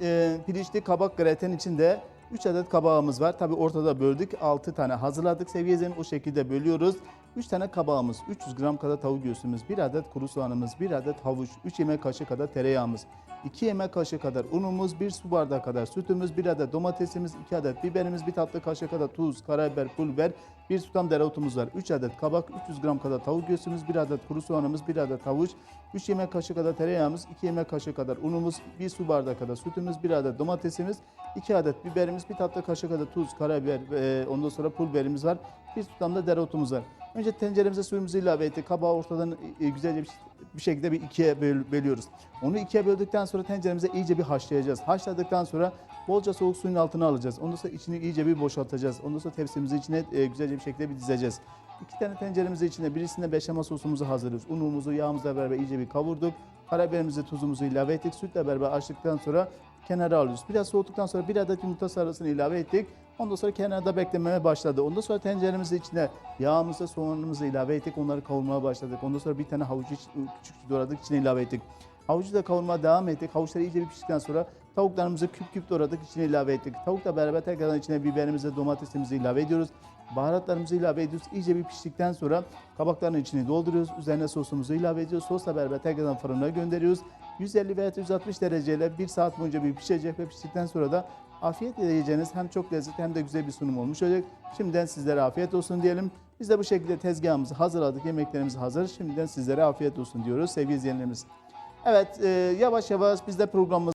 E, pirinçli kabak graten içinde 3 adet kabağımız var. Tabi ortada böldük. 6 tane hazırladık. Sevgili o şekilde bölüyoruz. 3 tane kabağımız, 300 gram kadar tavuk göğsümüz, 1 adet kuru soğanımız, 1 adet havuç, 3 yemek kaşığı kadar tereyağımız, 2 yemek kaşığı kadar unumuz, 1 su bardağı kadar sütümüz, 1 adet domatesimiz, 2 adet biberimiz, 1 tatlı kaşığı kadar tuz, karabiber, pul biber, 1 tutam dereotumuz var. 3 adet kabak, 300 gram kadar tavuk göğsümüz, 1 adet kuru soğanımız, 1 adet havuç, 3 yemek kaşığı kadar tereyağımız, 2 yemek kaşığı kadar unumuz, 1 su bardağı kadar sütümüz, 1 adet domatesimiz, 2 adet biberimiz, 1 tatlı kaşığı kadar tuz, karabiber, e, ondan sonra pul biberimiz var. 1 tutam da dereotumuz var. Önce tenceremize suyumuzu ilave ettik. Kabağı ortadan e, güzelce bir, şekilde bir ikiye böl- bölüyoruz. Onu ikiye böldükten sonra tenceremize iyice bir haşlayacağız. Haşladıktan sonra bolca soğuk suyun altına alacağız. Ondan sonra içini iyice bir boşaltacağız. Ondan sonra tepsimizi içine e, güzelce bir şekilde bir dizeceğiz. İki tane tenceremizi içine birisinde beşamel sosumuzu hazırlıyoruz. Unumuzu yağımızla beraber iyice bir kavurduk. Karabiberimizi, tuzumuzu ilave ettik. Sütle beraber açtıktan sonra kenara alıyoruz. Biraz soğuduktan sonra bir adet yumurta sarısını ilave ettik. Ondan sonra kenarda beklemeye başladı. Ondan sonra tenceremizin içine yağımızı, soğanımızı ilave ettik. Onları kavurmaya başladık. Ondan sonra bir tane havucu küçük doğradık. içine ilave ettik. Havucu da kavurmaya devam ettik. Havuçları iyice bir piştikten sonra tavuklarımızı küp küp doğradık. içine ilave ettik. Tavukla beraber tekrardan içine biberimizi, domatesimizi ilave ediyoruz. Baharatlarımızı ilave ediyoruz. İyice bir piştikten sonra kabakların içini dolduruyoruz. Üzerine sosumuzu ilave ediyoruz. Sosla beraber tekrardan fırına gönderiyoruz. 150 veya 160 dereceyle 1 saat boyunca bir pişecek ve piştikten sonra da afiyetle yiyeceğiniz hem çok lezzetli hem de güzel bir sunum olmuş olacak. Şimdiden sizlere afiyet olsun diyelim. Biz de bu şekilde tezgahımızı hazırladık. Yemeklerimiz hazır. Şimdiden sizlere afiyet olsun diyoruz sevgili izleyenlerimiz. Evet e, yavaş yavaş biz de programımız